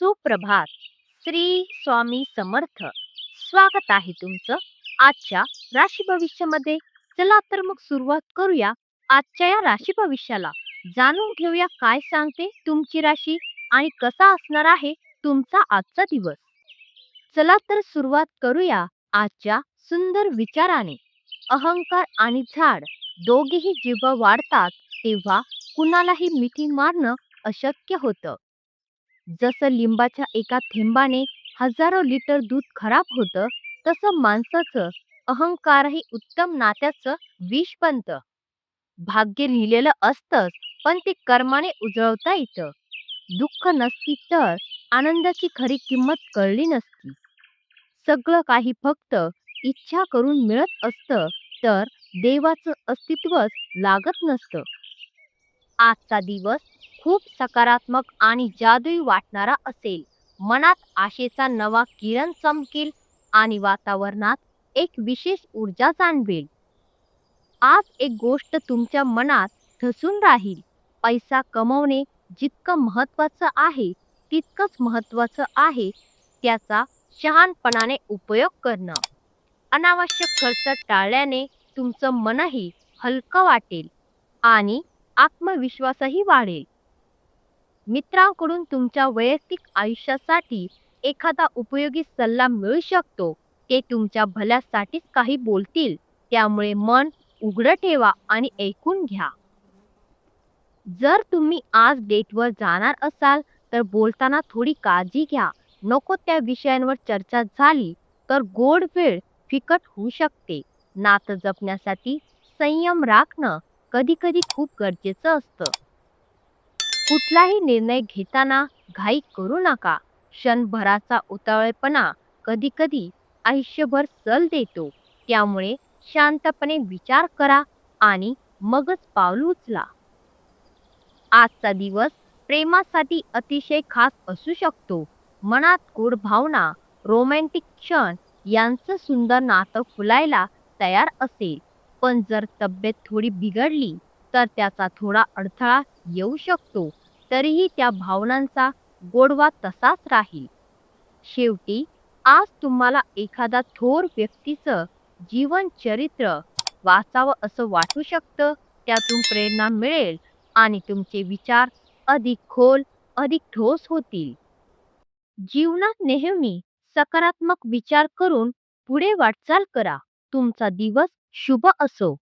सुप्रभात. श्री स्वामी समर्थ. स्वागत आहे तुमचं आजच्या राशी भविष्यामध्ये. चला तर मग सुरुवात करूया आजच्या या राशी भविष्याला. जाणून घेऊया काय सांगते तुमची राशी आणि कसा असणार आहे तुमचा आजचा दिवस. चला तर सुरुवात करूया आजच्या सुंदर विचाराने. अहंकार आणि झाड दोघेही जेव्हा वाढतात तेव्हा कुणालाही मिठी मारणं अशक्य होतं. जसं लिंबाच्या एका थेंबाने हजारो लिटर दूध खराब होतं तसं माणसाचं अहंकारही उत्तम नात्याचं विष बनतं. भाग्य लिहिलेलं असतंच पण ते कर्माने उजळवता येतं. दुःख नसती तर आनंदाची खरी किंमत कळली नसती. सगळं काही फक्त इच्छा करून मिळत असतं तर देवाचं अस्तित्वच लागत नसतं. आजचा दिवस खूप सकारात्मक आणि जादुई वाटणारा असेल. मनात आशेचा नवा किरण चमकेल आणि वातावरणात एक विशेष ऊर्जा जाणवेल. आज एक गोष्ट तुमच्या मनात ठसून राहील. पैसा कमवणे जितकं महत्वाचं आहे तितकंच महत्वाचं आहे त्याचा शहाणपणाने उपयोग करणं. अनावश्यक खर्च टाळल्याने तुमचं मनही हलकं वाटेल आणि आत्मविश्वासही वाढेल. मित्रांकडून तुमच्या वैयक्तिक आयुष्यासाठी एखादा उपयोगी सल्ला मिळू शकतो. ते तुमच्या भल्यासाठीच काही बोलतील. त्यामुळे मन उघडं ठेवा आणि ऐकून घ्या. जर तुम्ही आज डेटवर जाणार असाल तर बोलताना थोडी काळजी घ्या. नको त्या विषयांवर चर्चा झाली तर गोड वेळ फिकट होऊ शकते. नातं जपण्यासाठी संयम राखणं कधी कधी खूप गरजेचं असतं. कुठलाही निर्णय घेताना घाई करू नका. क्षणभराचा उतावळेपणा कधी कधी आयुष्यभर सल देतो. त्यामुळे शांतपणे विचार करा आणि मगच पाऊल उचला. आजचा दिवस प्रेमासाठी अतिशय खास असू शकतो. मनात गोड भावना रोमॅन्टिक क्षण यांचं सुंदर नातं फुलायला तयार असेल. पण जर तब्येत थोडी बिघडली तर त्याचा थोडा अडथळा येऊ शकतो. तरीही त्या भावनांचा गोडवा तसाच राहील. शेवटी आज तुम्हाला एखादा थोर व्यक्तीचं जीवन चरित्र वाचावं असं वाटू शकतं त्यातून प्रेरणा मिळेल आणि तुमचे विचार अधिक खोल अधिक ठोस होतील. जीवनात नेहमी सकारात्मक विचार करून पुढे वाटचाल करा. तुमचा दिवस शुभ असो.